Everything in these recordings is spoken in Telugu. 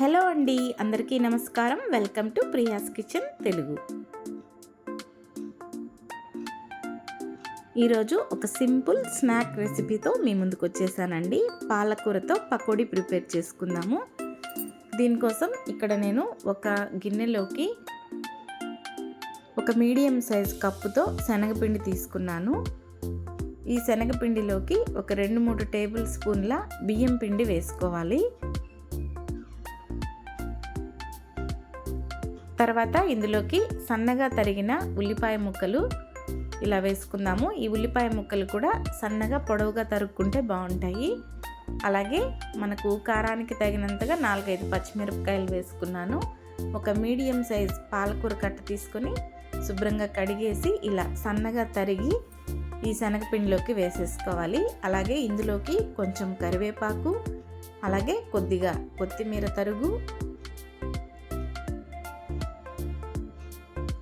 హలో అండి అందరికీ నమస్కారం. Welcome to Priya's kitchen Telugu. ఈరోజు ఒక సింపుల్ స్నాక్ రెసిపీతో మీ ముందుకు వచ్చేసానండి. పాలకూరతో పకోడీ ప్రిపేర్ చేసుకుందాము. దీనికోసం ఇక్కడ నేను ఒక గిన్నెలోకి ఒక మీడియం సైజ్ కప్పుతో శనగపిండి తీసుకున్నాను. ఈ శనగపిండిలోకి ఒక రెండు మూడు టేబుల్ స్పూన్ల బియ్యం పిండి వేసుకోవాలి. తర్వాత ఇందులోకి సన్నగా తరిగిన ఉల్లిపాయ ముక్కలు ఇలా వేసుకుందాము. ఈ ఉల్లిపాయ ముక్కలు కూడా సన్నగా పొడవుగా తరుక్కుంటే బాగుంటాయి. అలాగే మనకు కారానికి తగినంతగా నాలుగైదు పచ్చిమిరపకాయలు వేసుకున్నాను. ఒక మీడియం సైజ్ పాలకూర కట్ట తీసుకొని శుభ్రంగా కడిగేసి ఇలా సన్నగా తరిగి ఈ శనగపిండిలోకి వేసేసుకోవాలి. అలాగే ఇందులోకి కొంచెం కరివేపాకు అలాగే కొద్దిగా కొత్తిమీర తరుగు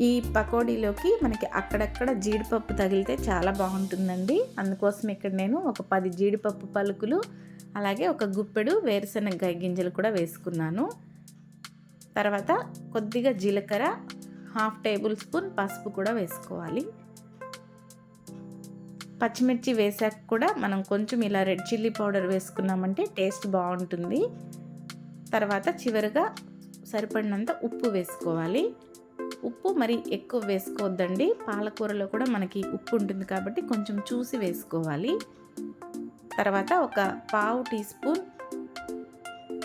ఈ పకోడీలోకి మనకి అక్కడక్కడ జీడిపప్పు తగిలితే చాలా బాగుంటుందండి. అందుకోసం ఇక్కడ నేను ఒక పది జీడిపప్పు పలుకులు అలాగే ఒక గుప్పెడు వేరుశనగ గింజలు కూడా వేసుకున్నాను. తర్వాత కొద్దిగా జీలకర్ర హాఫ్ టేబుల్ స్పూన్ పసుపు కూడా వేసుకోవాలి. పచ్చిమిర్చి వేసాక కూడా మనం కొంచెం ఇలా రెడ్ చిల్లీ పౌడర్ వేసుకున్నామంటే టేస్ట్ బాగుంటుంది. తర్వాత చివరిగా సరిపడినంత ఉప్పు వేసుకోవాలి. ఉప్పు మరి ఎక్కువ వేసుకోవద్దండి. పాలకూరలో కూడా మనకి ఉప్పు ఉంటుంది కాబట్టి కొంచెం చూసి వేసుకోవాలి. తర్వాత ఒక పావు టీ స్పూన్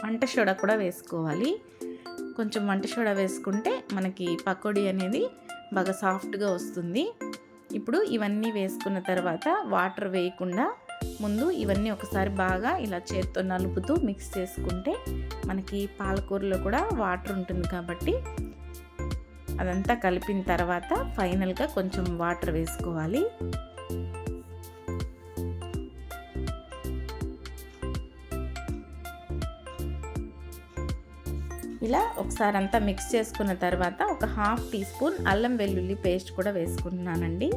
వంట సోడా కూడా వేసుకోవాలి. కొంచెం వంట సోడా వేసుకుంటే మనకి పకోడీ అనేది బాగా సాఫ్ట్గా వస్తుంది. ఇప్పుడు ఇవన్నీ వేసుకున్న తర్వాత వాటర్ వేయకుండా ముందు ఇవన్నీ ఒకసారి బాగా ఇలా చేత్తో నలుపుతూ మిక్స్ చేసుకుంటే మనకి పాలకూరలో కూడా వాటర్ ఉంటుంది కాబట్టి అదంతా కలిపిన తర్వాత ఫైనల్గా కొంచెం వాటర్ వేసుకోవాలి. ఇలా ఒకసారి అంతా మిక్స్ చేసుకున్న తర్వాత ఒక హాఫ్ టీ స్పూన్ అల్లం వెల్లుల్లి పేస్ట్ కూడా వేసుకుంటున్నానండి.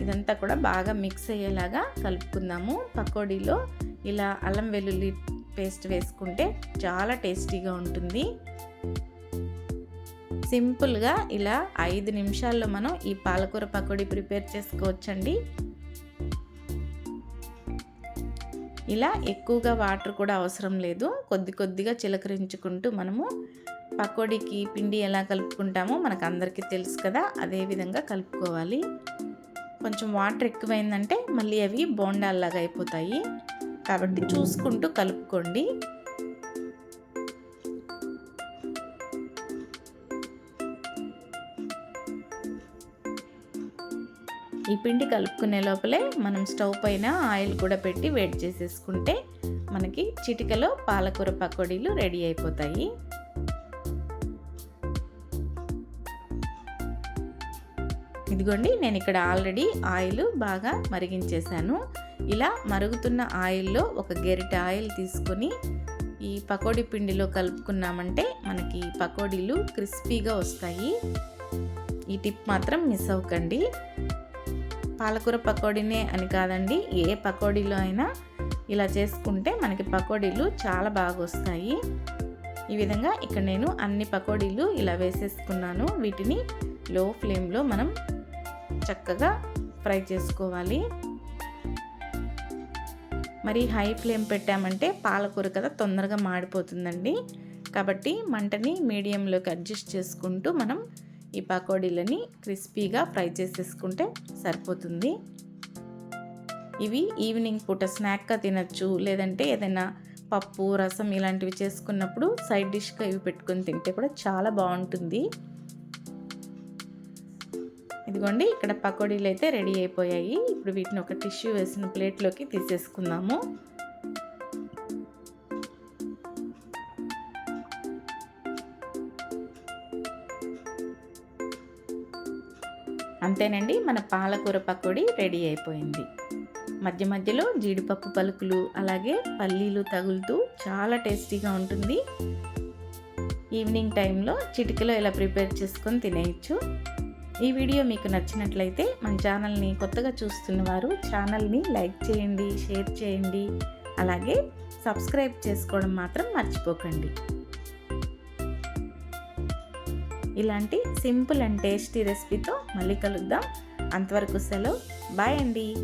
ఇదంతా కూడా బాగా మిక్స్ అయ్యేలాగా కలుపుకుందాము. పకోడీలో ఇలా అల్లం వెల్లుల్లి పేస్ట్ వేసుకుంటే చాలా టేస్టీగా ఉంటుంది. సింపుల్గా ఇలా ఐదు నిమిషాల్లో మనం ఈ పాలకూర పకోడీ ప్రిపేర్ చేసుకోవచ్చండి. ఇలా ఎక్కువగా వాటర్ కూడా అవసరం లేదు. కొద్ది కొద్దిగా చిలకరించుకుంటూ మనము పకోడీకి పిండి ఎలా కలుపుకుంటామో మనకు అందరికీ తెలుసు కదా అదే విధంగా కలుపుకోవాలి. కొంచెం వాటర్ ఎక్కువైందంటే మళ్ళీ అవి బోండాల్లాగా అయిపోతాయి. కాబట్టి చూసుకుంటూ కలుపుకోండి. ఈ పిండి కలుపుకునే లోపలే మనం స్టవ్ పైన ఆయిల్ కూడా పెట్టి వేడి చేసేసుకుంటే మనకి చిటికలో పాలకూర పకోడీలు రెడీ అయిపోతాయి. ఇదిగోండి నేను ఇక్కడ ఆల్రెడీ ఆయిల్ బాగా మరిగించేశాను. ఇలా మరుగుతున్న ఆయిల్లో ఒక గెరిట ఆయిల్ తీసుకొని ఈ పకోడీ పిండిలో కలుపుకున్నామంటే మనకి పకోడీలు క్రిస్పీగా వస్తాయి. ఈ టిప్ మాత్రం మిస్ అవ్వకండి. పాలకూర పకోడీనే అని కాదండి. ఏ పకోడీలో అయినా ఇలా చేసుకుంటే మనకి పకోడీలు చాలా బాగా వస్తాయి ఈ విధంగా ఇక్కడ నేను అన్ని పకోడీలు ఇలా వేసేసుకున్నాను. వీటిని లో ఫ్లేమ్లో మనం చక్కగా ఫ్రై చేసుకోవాలి. మరి హై ఫ్లేమ్ పెట్టామంటే పాలకూర కదా తొందరగా మాడిపోతుందండి. కాబట్టి మంటని మీడియంలోకి అడ్జస్ట్ చేసుకుంటూ మనం ఈ పకోడీలని క్రిస్పీగా ఫ్రై చేసేసుకుంటే సరిపోతుంది. ఇవి ఈవినింగ్ పూట స్నాక్గా తినచ్చు లేదంటే ఏదైనా పప్పు రసం ఇలాంటివి చేసుకున్నప్పుడు సైడ్ డిష్గా ఇవి పెట్టుకొని తింటే కూడా చాలా బాగుంటుంది. ఇదిగోండి ఇక్కడ పకోడీలు అయితే రెడీ అయిపోయాయి. ఇప్పుడు వీటిని ఒక టిష్యూ వేసిన ప్లేట్లోకి తీసేసుకుందాము. అంతేనండి మన పాలకూర పకోడీ రెడీ అయిపోయింది. మధ్య మధ్యలో జీడిపప్పు పలుకులు అలాగే పల్లీలు తగులుతూ చాలా టేస్టీగా ఉంటుంది. ఈవినింగ్ టైంలో చిటికలో ఇలా ప్రిపేర్ చేసుకొని తినేయచ్చు. ఈ వీడియో మీకు నచ్చినట్లయితే మన ఛానల్ని కొత్తగా చూస్తున్న వారు ఛానల్ని లైక్ చేయండి షేర్ చేయండి. అలాగే సబ్స్క్రైబ్ చేసుకోవడం మాత్రం మర్చిపోకండి. ఇలాంటి సింపుల్ అండ్ టేస్టీ రెసిపీతో మళ్ళీ కలుద్దాం. అంతవరకు సెలవు. బాయ్ అండి.